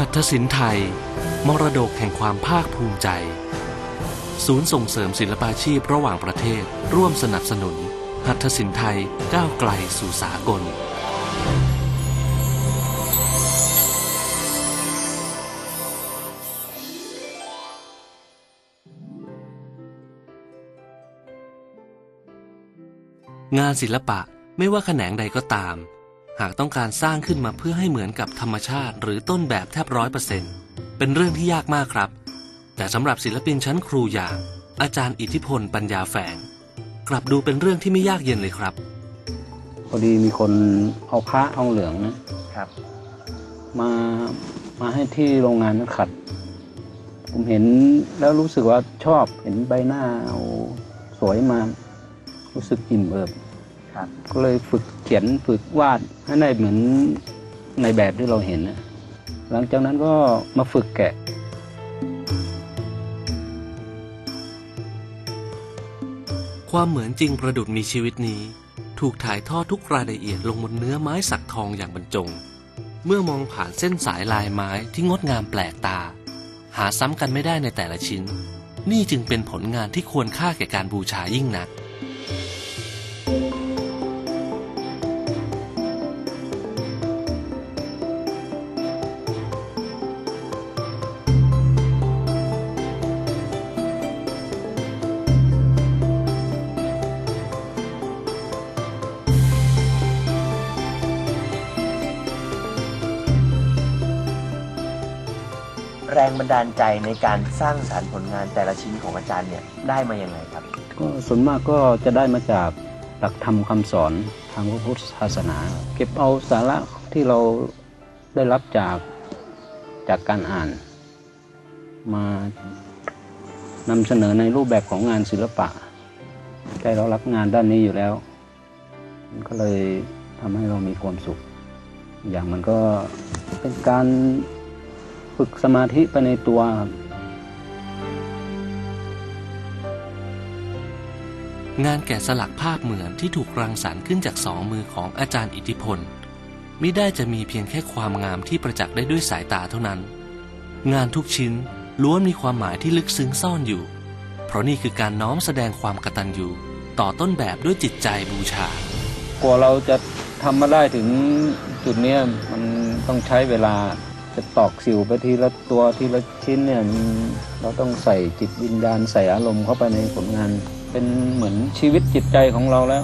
หัตถศิลป์ไทย มรดกแห่งความภาคภูมิใจ ศูนย์ส่งเสริมศิลปาชีพระหว่างประเทศ ร่วมสนับสนุน หัตถศิลป์ไทยก้าวไกลสู่สากล งานศิลปะไม่ว่าแขนงใดก็ตาม หากต้องการสร้างขึ้นมาเพื่อให้เหมือนกับธรรมชาติ หรือต้นแบบแทบร้อยเปอร์เซ็นต์เป็นเรื่องที่ยากมากครับ แต่สำหรับศิลปินชั้นครูอย่าง อาจารย์อิทธิพลปัญญาแฝง กลับดูเป็นเรื่องที่ไม่ยากเย็นเลยครับ พอดีมีคนเอาพระทองเหลืองนะครับ มามาให้ที่โรงงานนั้นขัด ผมเห็นแล้วรู้สึกว่าชอบเห็นใบหน้าโอ้สวยมากรู้สึกอิ่มเอิบครับ ก็เลยฝึกเขียนฝึกวาดให้ได้เหมือนในแบบที่เราเห็นนะหลังจากนั้นก็มาฝึกแกะ ความเหมือนจริงประดุดมีชีวิตนี้ ถูกถ่ายทอดทุกรายละเอียดลงบนเนื้อไม้สักทองอย่างบรรจง เมื่อมองผ่านเส้นสายลายไม้ที่งดงามแปลกตา หาซ้ำกันไม่ได้ในแต่ละชิ้น นี่จึงเป็นผลงานที่ควรค่าแก่การบูชายิ่งนัก แรงบันดาลใจในการสร้างสารรค์ผลงานแต่ละชิ้นของอาจารย์เนี่ยได้มาอย่างไงครับ ก็ส่วนมากก็จะได้มาจากหลักธรรมคำสอนทางพระพุทธศาสนา เก็บเอาสาระที่เราได้รับจากจากการอ่าน มานำเสนอในรูปแบบของงานศิลปะใจเรารักงานด้านนี้อยู่แล้วมันก็เลยทำให้เรามีความสุข อย่างมันก็เป็นการ ฝึกสมาธิไปในตัวครับงานแกะสลักภาพเหมือนที่ถูกรังสรรค์ขึ้นจากสองมือของอาจารย์อิทธิพลมิได้จะมีเพียงแค่ความงามที่ประจักษ์ได้ด้วยสายตาเท่านั้น งานทุกชิ้นล้วนมีความหมายที่ลึกซึ้งซ่อนอยู่ เพราะนี่คือการน้อมแสดงความกตัญญูต่อต้นแบบด้วยจิตใจบูชากว่าเราจะทำมาได้ถึงจุดเนี้ยมันต้องใช้เวลา จะตอกสิวไปทีละตัวทีละชิ้นเนี่ยเราต้องใส่จิตวิญญาณใส่อารมณ์เข้าไปในผลงาน เป็นเหมือนชีวิตจิตใจของเราแล้ว